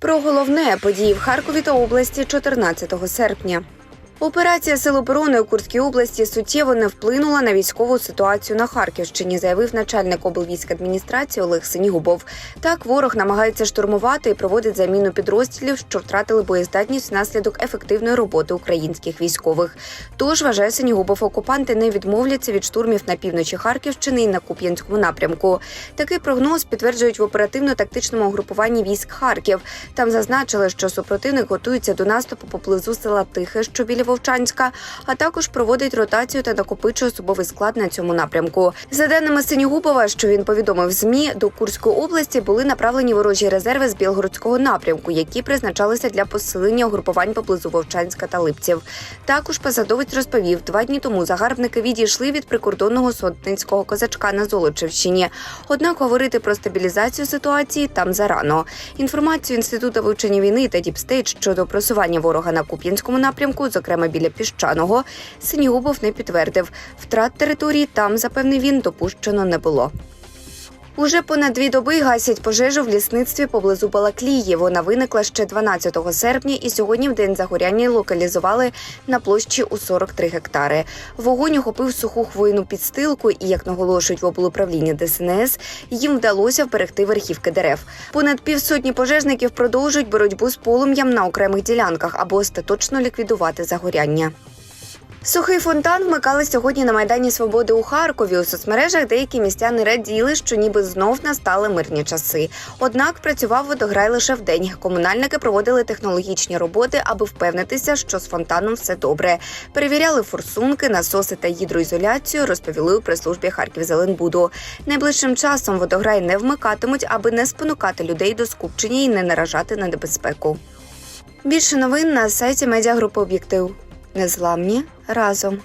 Про головне події в Харкові та області 14 серпня. Операція Сил оборони у Курській області суттєво не вплинула на військову ситуацію на Харківщині, заявив начальник облвійськадміністрації Олег Синігубов. Так, ворог намагається штурмувати і проводить заміну підрозділів, що втратили боєздатність внаслідок ефективної роботи українських військових. Тож вважає Синігубов, окупанти не відмовляться від штурмів на півночі Харківщини і на Куп'янському напрямку. Такий прогноз підтверджують в оперативно-тактичному угрупуванні військ Харків. Там зазначили, що супротивник готується до наступу поблизу села Тихе, що біля Вовчанська, а також проводить ротацію та накопичує особовий склад на цьому напрямку. За даними Синігубова, що він повідомив змі, до Курської області були направлені ворожі резерви з Білгородського напрямку, які призначалися для посилення угрупувань поблизу Вовчанська та Липців. Також посадовець розповів, два дні тому загарбники відійшли від прикордонного сотницького козачка на Золочівщині. Однак говорити про стабілізацію ситуації там зарано. Інформацію інституту вивчення війни та Діпстейт щодо просування ворога на Куп'янському напрямку, зокрема біля піщаного, Синігубов не підтвердив. Втрат території там, запевнив він, допущено не було. Уже понад дві доби гасять пожежу в лісництві поблизу Балаклії. Вона виникла ще 12 серпня, і сьогодні в день загоряння локалізували на площі у 43 гектари. Вогонь охопив суху хвойну підстилку, і як наголошують в облуправлінні ДСНС, їм вдалося вберегти верхівки дерев. Понад півсотні пожежників продовжують боротьбу з полум'ям на окремих ділянках, аби остаточно ліквідувати загоряння. Сухий фонтан вмикали сьогодні на майдані Свободи у Харкові. У соцмережах деякі містяни раділи, що ніби знов настали мирні часи. Однак працював водограй лише вдень. Комунальники проводили технологічні роботи, аби впевнитися, що з фонтаном все добре. Перевіряли форсунки, насоси та гідроізоляцію. Розповіли у прес-службі Харківзеленбуду. Найближчим часом водограй не вмикатимуть, аби не спонукати людей до скупчення і не наражати на небезпеку. Більше новин на сайті медіагрупи Об'єктив. Незламні разом.